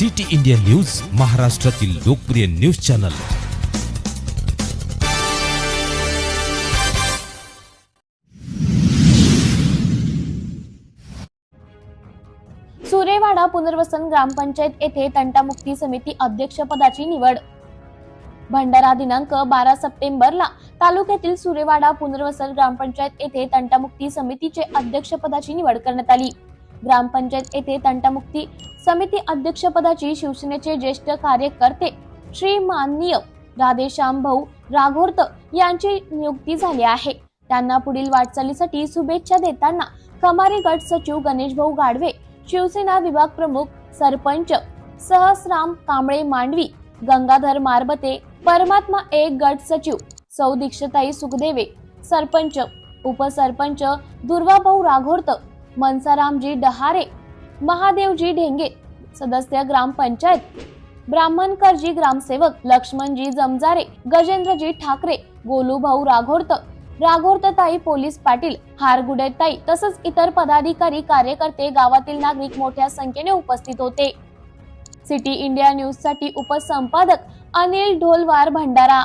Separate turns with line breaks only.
City India news महाराष्ट्रातील लोकप्रिय news channel.
सुरेवाडा पुनर्वसन ग्रामपंचायत येथे तंटामुक्ती समिती अध्यक्षपदाची निवड. भंडारा दिनांक बारा सप्टेंबरला तालुक्यातील सुरेवाडा पुनर्वसन ग्रामपंचायत येथे तंटामुक्ती समितीचे अध्यक्षपदाची निवड करण्यात आली. ग्रामपंचायत येथे तंटामुक्ती समिती अध्यक्षपदाची शिवसेनेचे ज्येष्ठ कार्यकर्ते श्री माननीय राधेश्याम भाऊ राघोर्त यांची नियुक्ती झाली आहे. त्यांना पुढील वाटचालीसाठी शुभेच्छा देताना कमारी गट सचिव गणेश भाऊ गाडवे शिवसेना विभाग प्रमुख सरपंच सहसराम कांबळे मांडवी गंगाधर मारबते परमात्मा एक गट सचिव सौ दीक्षताई सुखदेवे सरपंच उपसरपंच दुर्वाभाऊ राघोर्त मनसारामजी डहारे महादेवजी ढेंगे सदस्य ग्रामपंचायत ब्राह्मणकरजी ग्रामसेवक लक्ष्मणजी जमजारे गजेंद्रजी ठाकरे गोलूभाऊ राघोर्त राघोर्तताई पोलीस पाटील हारगुडेताई तसंच इतर पदाधिकारी कार्यकर्ते गावातील नागरिक मोठ्या संख्येने उपस्थित होते. सिटी इंडिया न्यूजसाठी उपसंपादक अनिल ढोलवार भंडारा